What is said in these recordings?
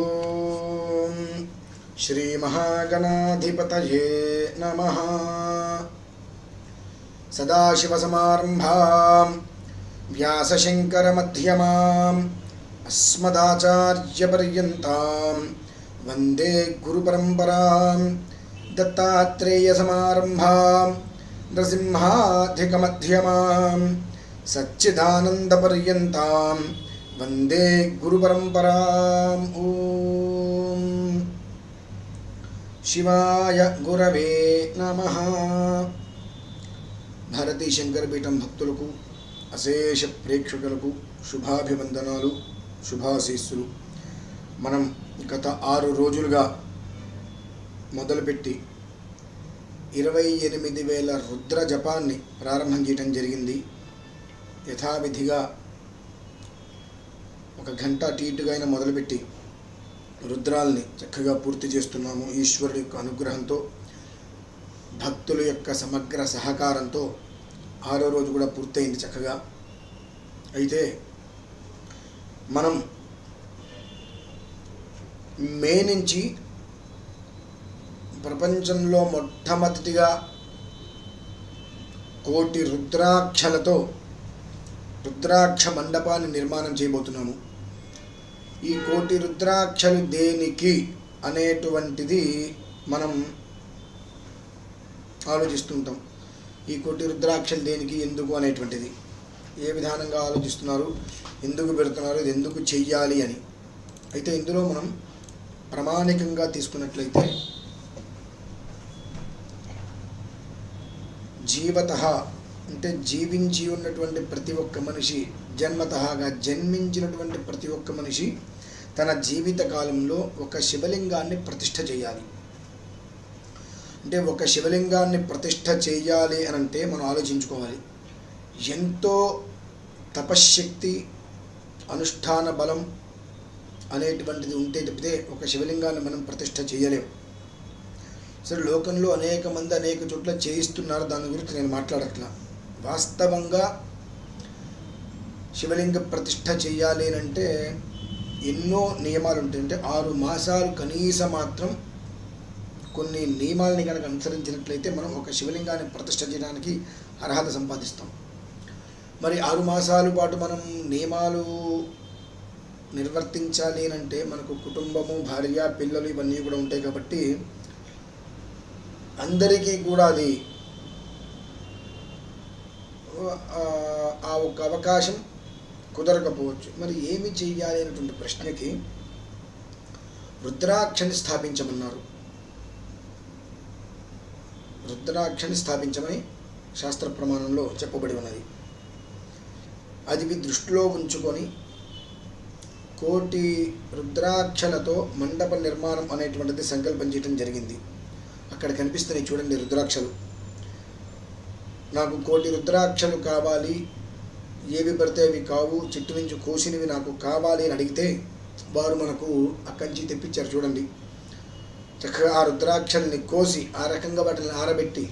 ॐ श्रीमहागणाधिपतये नमः सदाशिवसमारम्भां व्यासशङ्करमध्यमाम् अस्मदाचार्यपर्यन्तां वन्दे गुरुपरम्परां दत्तात्रेयसमारम्भां नृसिंहाधिकमध्यमां सच्चिदानन्दपर्यन्तां వందే గురుపరంపరాం పరంపరా శివాయ గురవే నమ భారతీ శంకరపీఠం భక్తులకు అశేష ప్రేక్షకులకు శుభాభివందనాలు శుభాశీస్సులు మనం గత ఆరు రోజులుగా మొదలుపెట్టి ఇరవై ఎనిమిది వేల రుద్ర జపాన్ని ప్రారంభం చేయడం జరిగింది. యథావిధిగా ఒక గంట అటు ఇటుగా అయినా మొదలుపెట్టి రుద్రాల్ని చక్కగా పూర్తి చేస్తున్నాము ఈశ్వరుడు యొక్క అనుగ్రహంతో భక్తుల యొక్క సమగ్ర సహకారంతో ఆరో రోజు కూడా పూర్తయింది చక్కగా. అయితే మనం మే నుంచి ప్రపంచంలో మొట్టమొదటిగా కోటి రుద్రాక్షలతో రుద్రాక్ష మండపాన్ని నిర్మాణం చేయబోతున్నాము. ఈ కోటి రుద్రాక్షలు దేనికి అనేటువంటిది మనం ఆలోచిస్తుంటాం. ఈ కోటి రుద్రాక్షలు దేనికి ఎందుకు అనేటువంటిది. ఏ విధానంగా ఆలోచిస్తున్నారు ఎందుకు పెడుతున్నారు ఇది ఎందుకు చెయ్యాలి అని. అయితే ఇందులో మనం ప్రామాణికంగా తీసుకున్నట్లయితే జీవత అంటే జీవించి ఉన్నటువంటి ప్రతి ఒక్క మనిషి జన్మతహాగా జన్మించినటువంటి ప్రతి ఒక్క మనిషి తన జీవిత కాలంలో ఒక శివలింగాన్ని ప్రతిష్ఠ చేయాలి. అంటే ఒక శివలింగాన్ని ప్రతిష్ఠ చేయాలి అని అంటే మనం ఆలోచించుకోవాలి. ఎంతో తపశ్శక్తి అనుష్ఠాన బలం అనేటువంటిది ఉంటే తప్పితే ఒక శివలింగాన్ని మనం ప్రతిష్ఠ చేయలేం. సరే లోకంలో అనేక మంది అనేక చోట్ల చేయిస్తున్నారు. దాని గురించి నేను మాట్లాడట్లా. వాస్తవంగా శివలింగ ప్రతిష్ట చేయాలి అని అంటే ఎన్నో నియమాలు ఉంటాయి అంటే ఆరు మాసాలు కనీసం మాత్రం కొన్ని నియమాలని కనుక అనుసరించినట్లయితే మనం ఒక శివలింగాన్ని ప్రతిష్ట చేయడానికి అర్హత సంపాదిస్తాం. మరి ఆరు మాసాల పాటు మనం నియమాలు నిర్వర్తించాలి అని అంటే మనకు కుటుంబము భార్య పిల్లలు ఇవన్నీ కూడా ఉంటాయి కాబట్టి అందరికీ కూడా అది ఆ, ఒక్క అవకాశం కుదరకపోవచ్చు. మరి ఏమి చెయ్యాలి అనేటువంటి ప్రశ్నకి రుద్రాక్షని స్థాపించమన్నారు. రుద్రాక్షని స్థాపించమని శాస్త్ర ప్రమాణంలో చెప్పబడి ఉన్నది. అది దృష్టిలో ఉంచుకొని కోటి రుద్రాక్షలతో మండప నిర్మాణం అనేటువంటిది సంకల్పం చేయడం జరిగింది. అక్కడ కనిపిస్తున్నాయి చూడండి రుద్రాక్షలు. నాకు కోటి రుద్రాక్షలు కావాలి. ఏవి పడితే అవి కావు. చెట్టు నుంచి కోసినవి నాకు కావాలి అని అడిగితే వారు మనకు అక్కడి నుంచి తెప్పించారు చూడండి. చక్కగా ఆ రుద్రాక్షల్ని కోసి ఆ రకంగా వాటిని ఆరబెట్టి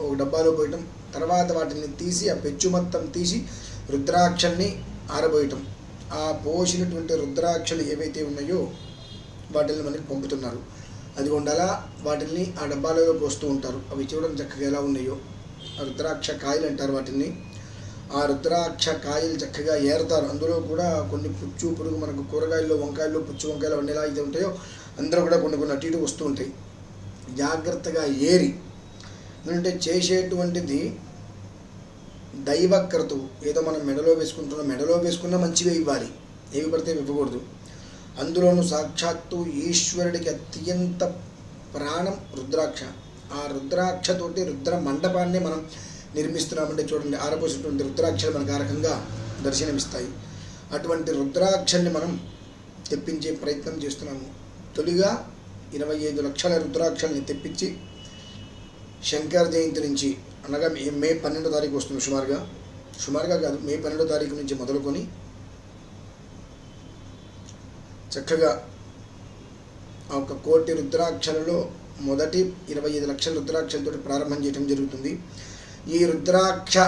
ఒక డబ్బాలో పోయటం తర్వాత వాటిని తీసి ఆ పెచ్చు మొత్తం తీసి రుద్రాక్షల్ని ఆరబోయటం. ఆ పోసినటువంటి రుద్రాక్షలు ఏవైతే ఉన్నాయో వాటిని మనకి పంపుతున్నారు. అది ఉండాలా? వాటిని ఆ డబ్బాలలో పోస్తూ ఉంటారు. అవి చూడడం చక్కగా ఎలా ఉన్నాయో. రుద్రాక్ష కాయలు అంటారు వాటిని ఆ రుద్రాక్ష కాయలు చక్కగా ఏరుతారు. అందులో కూడా కొన్ని పుచ్చు పురుగు మనకు కూరగాయల్లో వంకాయల్లో పుచ్చు వంకాయలు అన్నీ ఎలా అయితే ఉంటాయో అందరూ కూడా కొన్ని కొన్ని అటు ఇటు వస్తూ ఉంటాయి. జాగ్రత్తగా ఏరి. ఎందుకంటే చేసేటువంటిది దైవక్రతు ఏదో మనం మెడలో వేసుకుంటున్నాం మెడలో వేసుకున్న మంచివే ఇవ్వాలి. ఏవి పడితే ఇవ్వకూడదు. అందులోనూ సాక్షాత్తు ఈశ్వరుడికి అత్యంత ప్రాణం రుద్రాక్ష. ఆ రుద్రాక్షతోటి రుద్ర మండపాన్ని మనం నిర్మిస్తున్నామంటే చూడండి ఆరపోసినటువంటి రుద్రాక్షలు మనకు ఆ రకంగా దర్శనమిస్తాయి. అటువంటి రుద్రాక్షల్ని మనం తెప్పించే ప్రయత్నం చేస్తున్నాము. తొలిగా ఇరవై ఐదు లక్షల రుద్రాక్షల్ని తెప్పించి శంకర జయంతి నుంచి అనగా మే మే పన్నెండో తారీఖు వస్తుంది సుమారుగా. సుమారుగా కాదు మే పన్నెండో తారీఖు నుంచి మొదలుకొని చక్కగా ఒక కోటి రుద్రాక్షలలో మొదటి ఇరవై ఐదు లక్షల రుద్రాక్షలతో ప్రారంభం చేయడం జరుగుతుంది. ఈ రుద్రాక్ష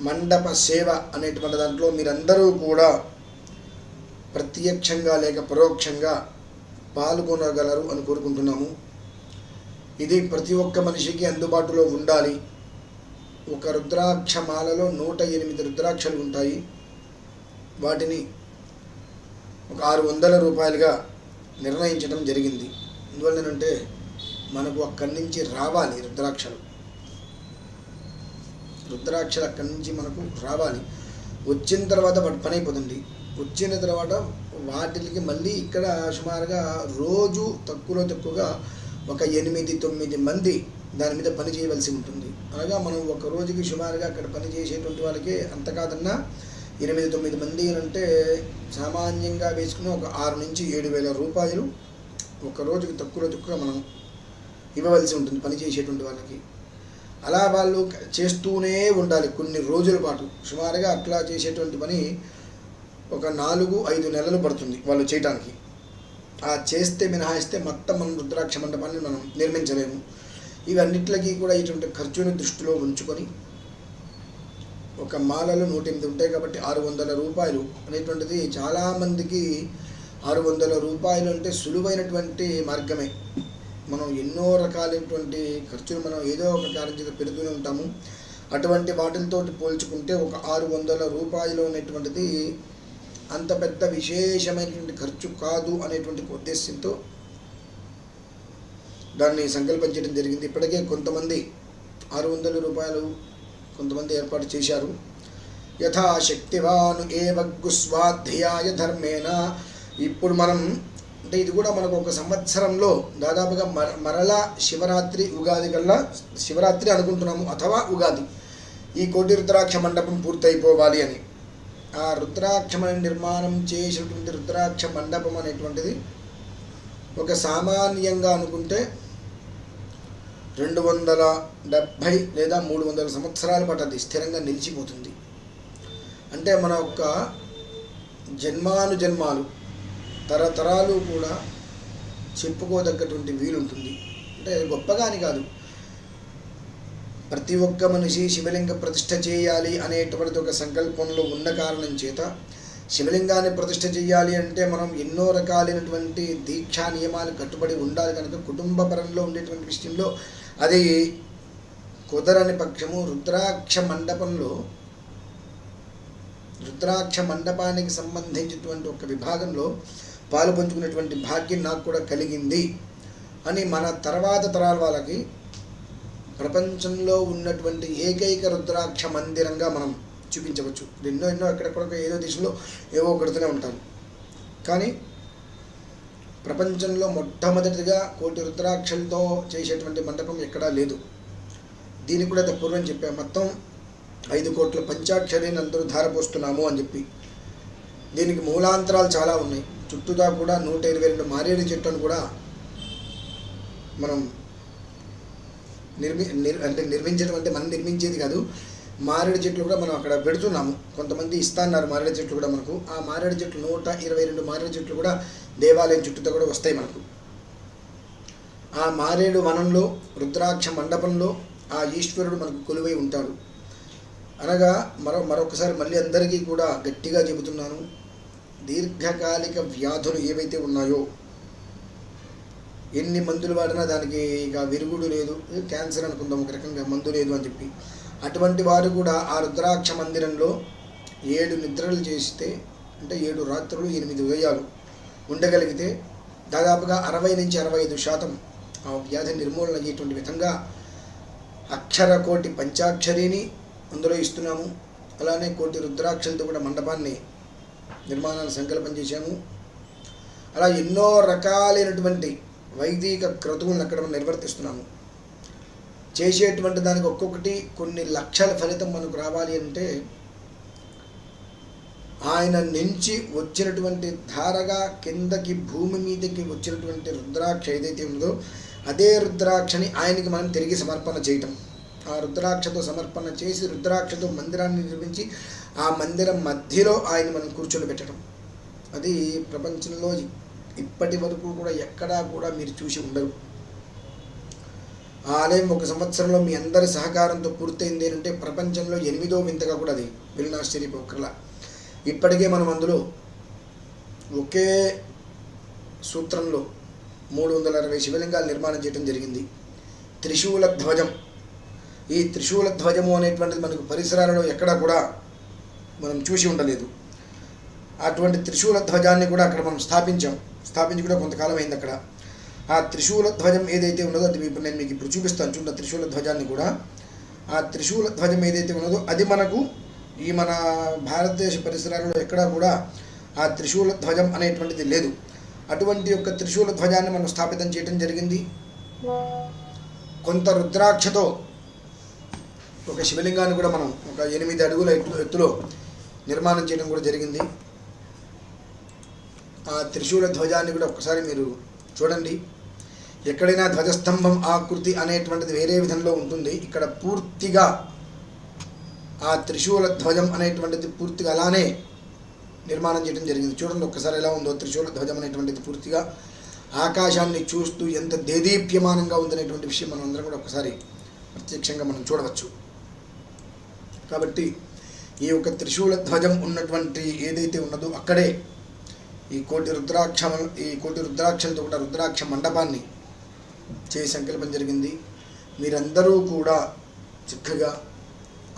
మండప సేవ అనేటువంటి దాంట్లో మీరందరూ కూడా ప్రత్యక్షంగా లేక పరోక్షంగా పాల్గొనగలరు అని కోరుకుంటున్నాము. ఇది ప్రతి ఒక్క మనిషికి అందుబాటులో ఉండాలి. ఒక రుద్రాక్ష మాలలో నూట ఎనిమిది రుద్రాక్షలు ఉంటాయి. వాటిని ఒక ఆరు వందల రూపాయలుగా నిర్ణయించడం జరిగింది. ఎందువల్లనంటే మనకు అక్కడి నుంచి రావాలి రుద్రాక్షలు. రుద్రాక్షలు అక్కడి నుంచి మనకు రావాలి. వచ్చిన తర్వాత వాటి పని అయిపోతుంది వచ్చిన తర్వాత వాటికి మళ్ళీ ఇక్కడ సుమారుగా రోజు తక్కువలో తక్కువగా ఒక ఎనిమిది తొమ్మిది మంది దాని మీద పని చేయవలసి ఉంటుంది. అనగా మనం ఒక రోజుకి సుమారుగా అక్కడ పని చేసేటువంటి వాళ్ళకి అంత కాదన్నా ఎనిమిది తొమ్మిది మంది అంటే సామాన్యంగా వేసుకుని ఒక ఆరు నుంచి ఏడు వేల రూపాయలు ఒక రోజుకి తక్కువలో తక్కువగా మనం ఇవ్వవలసి ఉంటుంది పని చేసేటువంటి వాళ్ళకి. అలా వాళ్ళు చేస్తూనే ఉండాలి కొన్ని రోజుల పాటు. సుమారుగా అట్లా చేసేటువంటి పని ఒక నాలుగు ఐదు నెలలు పడుతుంది వాళ్ళు చేయటానికి. ఆ చేస్తే మినహాయిస్తే మొత్తం మనం రుద్రాక్ష మండపాన్ని మనం నిర్మించలేము. ఇవన్నిట్లకి కూడా ఇటువంటి ఖర్చుని దృష్టిలో ఉంచుకొని ఒక మాలలో నూట ఎనిమిది ఉంటాయి కాబట్టి ఆరు వందల రూపాయలు అనేటువంటిది చాలామందికి ఆరు వందల రూపాయలు అంటే సులువైనటువంటి మార్గమే. మనం ఎన్నో రకాలైనటువంటి ఖర్చులు మనం ఏదో ఒక కారణం చేత పెడుతూనే ఉంటాము. అటువంటి వాటితో పోల్చుకుంటే ఒక ఆరు వందల రూపాయలు అనేటువంటిది అంత పెద్ద విశేషమైనటువంటి ఖర్చు కాదు అనేటువంటి ఉద్దేశంతో దాన్ని సంకల్పించడం జరిగింది. ఇప్పటికే కొంతమంది ఆరు వందల రూపాయలు కొంతమంది ఏర్పాటు చేశారు. యథాశక్తివాను ఏ వగ్గు స్వాధ్యాయ ధర్మేన ఇప్పుడు మనం అంటే ఇది కూడా మనకు ఒక సంవత్సరంలో దాదాపుగా మర మరలా శివరాత్రి ఉగాది కల్లా శివరాత్రి అనుకుంటున్నాము అథవా ఉగాది. ఈ కోటి రుద్రాక్ష మండపం పూర్తయిపోవాలి అని. ఆ రుద్రాక్ష నిర్మాణం చేసినటువంటి రుద్రాక్ష మండపం అనేటువంటిది ఒక సామాన్యంగా అనుకుంటే రెండు వందల డెబ్భై లేదా మూడు వందల సంవత్సరాల పాటు అది స్థిరంగా నిలిచిపోతుంది. అంటే మన యొక్క జన్మాను జన్మాలు తరతరాలు కూడా చెప్పుకోదగ్గటువంటి వీలుంటుంది. అంటే గొప్పగా అని కాదు. ప్రతి ఒక్క మనిషి శివలింగ ప్రతిష్ఠ చేయాలి అనేటువంటి ఒక సంకల్పంలో ఉన్న కారణం చేత శివలింగాన్ని ప్రతిష్ట చేయాలి అంటే మనం ఎన్నో రకాలైనటువంటి దీక్షా నియమాలు కట్టుబడి ఉండాలి కనుక కుటుంబ పరంలో ఉండేటువంటి విషయంలో అది కుదరని పక్షము రుద్రాక్ష మండపంలో రుద్రాక్ష మండపానికి సంబంధించినటువంటి ఒక విభాగంలో పాలు పంచుకునేటువంటి భాగ్యం నాకు కూడా కలిగింది అని మన తర్వాత తరాల వాళ్ళకి ప్రపంచంలో ఉన్నటువంటి ఏకైక రుద్రాక్ష మందిరంగా మనం చూపించవచ్చు. ఎన్నో ఎన్నో ఎక్కడెక్కడ ఏదో దేశంలో ఏవో కడుతూనే ఉంటారు. కానీ ప్రపంచంలో మొట్టమొదటిగా కోటి రుద్రాక్షలతో చేసేటువంటి మండపం ఎక్కడా లేదు. దీనికి కూడా పూర్వం చెప్పాము మొత్తం ఐదు కోట్ల పంచాక్షరిని అందరూ ధారపోస్తున్నాము అని చెప్పి. దీనికి మూలాంతరాలు చాలా ఉన్నాయి. చుట్టూదా కూడా నూట ఇరవై రెండు మారేడు చెట్టును కూడా మనం నిర్మి నిర్ అంటే నిర్మించడం అంటే మనం నిర్మించేది కాదు. మారేడు చెట్లు కూడా మనం అక్కడ పెడుతున్నాము. కొంతమంది ఇస్తాన్నారు మారేడు చెట్లు కూడా మనకు. ఆ మారేడు చెట్లు నూట ఇరవై రెండు మారేడు చెట్లు కూడా దేవాలయం చుట్టూతో కూడా వస్తాయి మనకు. ఆ మారేడు వనంలో రుద్రాక్ష మండపంలో ఆ ఈశ్వరుడు మనకు కొలువై ఉంటాడు. అనగా మరో మరొకసారి మళ్ళీ అందరికీ కూడా గట్టిగా చెబుతున్నాను. దీర్ఘకాలిక వ్యాధులు ఏవైతే ఉన్నాయో ఎన్ని మందులు వాడినా దానికి ఇక విరుగుడు లేదు. క్యాన్సర్ అనుకుందాం ఒక రకంగా మందు లేదు అని చెప్పి. అటువంటి వారు కూడా ఆ రుద్రాక్ష మందిరంలో ఏడు నిద్రలు చేస్తే అంటే ఏడు రాత్రులు ఎనిమిది ఉదయాలు ఉండగలిగితే దాదాపుగా అరవై నుంచి అరవై ఐదు శాతం ఆ వ్యాధి నిర్మూలన అయ్యేటువంటి విధంగా అక్షర కోటి పంచాక్షరిని అందులో ఇస్తున్నాము. అలానే కోటి రుద్రాక్షలతో కూడా మండపాన్ని నిర్మాణాన్ని సంకల్పం చేశాము. అలా ఎన్నో రకాలైనటువంటి వైదిక క్రతువులను అక్కడ మనం నిర్వర్తిస్తున్నాము. చేసేటువంటి దానికి ఒక్కొక్కటి కొన్ని లక్షల ఫలితం మనకు రావాలి అంటే ఆయన నుంచి వచ్చినటువంటి ధారగా కిందకి భూమి మీదకి వచ్చినటువంటి రుద్రాక్ష ఏదైతే ఉందో అదే రుద్రాక్షని ఆయనకి మనం తిరిగి సమర్పణ చేయటం. ఆ రుద్రాక్షతో సమర్పణ చేసి రుద్రాక్షతో మందిరాన్ని నిర్మించి ఆ మందిరం మధ్యలో ఆయన మనం కూర్చొని పెట్టడం. అది ప్రపంచంలో ఇప్పటి వరకు కూడా ఎక్కడా కూడా మీరు చూసి ఉండరు. ఆ ఆలయం ఒక సంవత్సరంలో మీ అందరి సహకారంతో పూర్తయింది ఏంటంటే ప్రపంచంలో ఎనిమిదో వింతగా కూడా అది వెళ్ళిన ఆశ్చర్యపోకర్లా ఇప్పటికే మనం అందులో ఒకే సూత్రంలో మూడు వందల అరవై శివలింగాలు నిర్మాణం చేయడం జరిగింది. త్రిశూల ధ్వజం. ఈ త్రిశూల ధ్వజము అనేటువంటిది మనకు పరిసరాలలో ఎక్కడా కూడా మనం చూసి ఉండలేదు. అటువంటి త్రిశూల ధ్వజాన్ని కూడా అక్కడ మనం స్థాపించాం. స్థాపించి కూడా కొంతకాలం అయింది అక్కడ. ఆ త్రిశూల ధ్వజం ఏదైతే ఉన్నదో అది ఇప్పుడు నేను మీకు ఇప్పుడు చూపిస్తాను. చూడండి ఆ త్రిశూల ధ్వజాన్ని కూడా. ఆ త్రిశూల ధ్వజం ఏదైతే ఉన్నదో అది మనకు ఈ మన భారతదేశ పరిసరాలలో ఎక్కడా కూడా ఆ త్రిశూల ధ్వజం అనేటువంటిది లేదు. అటువంటి యొక్క త్రిశూల ధ్వజాన్ని మనం స్థాపితం చేయడం జరిగింది. కొంత రుద్రాక్షతో ఒక శివలింగాన్ని కూడా మనం ఒక ఎనిమిది అడుగుల ఎత్తులో నిర్మాణం చేయడం కూడా జరిగింది. ఆ త్రిశూల ధ్వజాన్ని కూడా ఒకసారి మీరు చూడండి. ఎక్కడైనా ధ్వజస్తంభం ఆకృతి అనేటువంటిది వేరే విధంలో ఉంటుంది. ఇక్కడ పూర్తిగా ఆ త్రిశూల ధ్వజం అనేటువంటిది పూర్తిగా అలానే నిర్మాణం చేయడం జరిగింది. చూడండి ఒక్కసారి ఎలా ఉందో. త్రిశూల ధ్వజం అనేటువంటిది పూర్తిగా ఆకాశాన్ని చూస్తూ ఎంత దేదీప్యమానంగా ఉందనేటువంటి విషయం మనం అందరం కూడా ఒకసారి ప్రత్యక్షంగా మనం చూడవచ్చు. కాబట్టి ఈ యొక్క త్రిశూల ధ్వజం ఉన్నటువంటి ఏదైతే ఉన్నదో అక్కడే ఈ కోటి రుద్రాక్ష ఈ కోటి రుద్రాక్షలతో కూడా రుద్రాక్ష మండపాన్ని చే సంకల్పం జరిగింది. మీరందరూ కూడా చక్కగా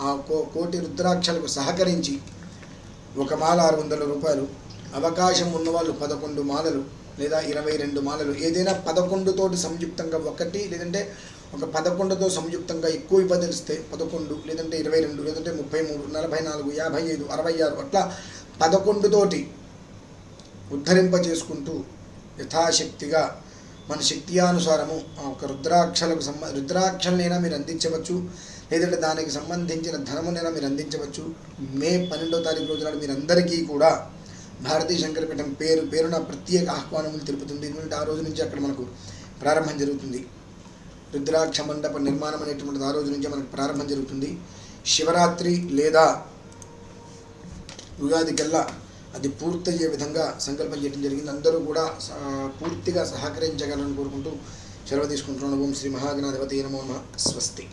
ఆ కో కోటి రుద్రాక్షలకు సహకరించి ఒక మాల ఆరు వందల రూపాయలు అవకాశం ఉన్నవాళ్ళు పదకొండు మాలలు లేదా ఇరవై రెండు మాలలు ఏదైనా పదకొండుతోటి సంయుక్తంగా ఒకటి లేదంటే ఒక పదకొండుతో సంయుక్తంగా ఎక్కువ ఇవ్వదలిస్తే పదకొండు లేదంటే ఇరవై రెండు లేదంటే ముప్పై మూడు నలభై నాలుగు యాభై ఐదు అరవై ఆరు అట్లా పదకొండుతోటి ఉద్ధరింప చేసుకుంటూ యథాశక్తిగా మన శక్తియానుసారము ఒక రుద్రాక్షలకు సంబ రుద్రాక్షలనైనా మీరు అందించవచ్చు. లేదంటే దానికి సంబంధించిన ధనమునైనా మీరు అందించవచ్చు. మే పన్నెండో తారీఖు రోజు నాడు మీరందరికీ కూడా భారతీయ శంకరపీఠం పేరు పేరున ప్రత్యేక ఆహ్వానములు తెలుపుతుంది. ఎందుకంటే ఆ రోజు నుంచి అక్కడ మనకు ప్రారంభం జరుగుతుంది. రుద్రాక్ష మండప నిర్మాణం అనేటువంటిది ఆ రోజు నుంచే మనకు ప్రారంభం జరుగుతుంది. శివరాత్రి లేదా ఉగాదికల్లా అది పూర్తయ్యే విధంగా సంకల్పం చేయడం జరిగింది. అందరూ కూడా పూర్తిగా సహకరించగలని కోరుకుంటూ సెలవు తీసుకుంటున్నాను. ఓం శ్రీ మహాగణాధిపతి నమో. స్వస్తి.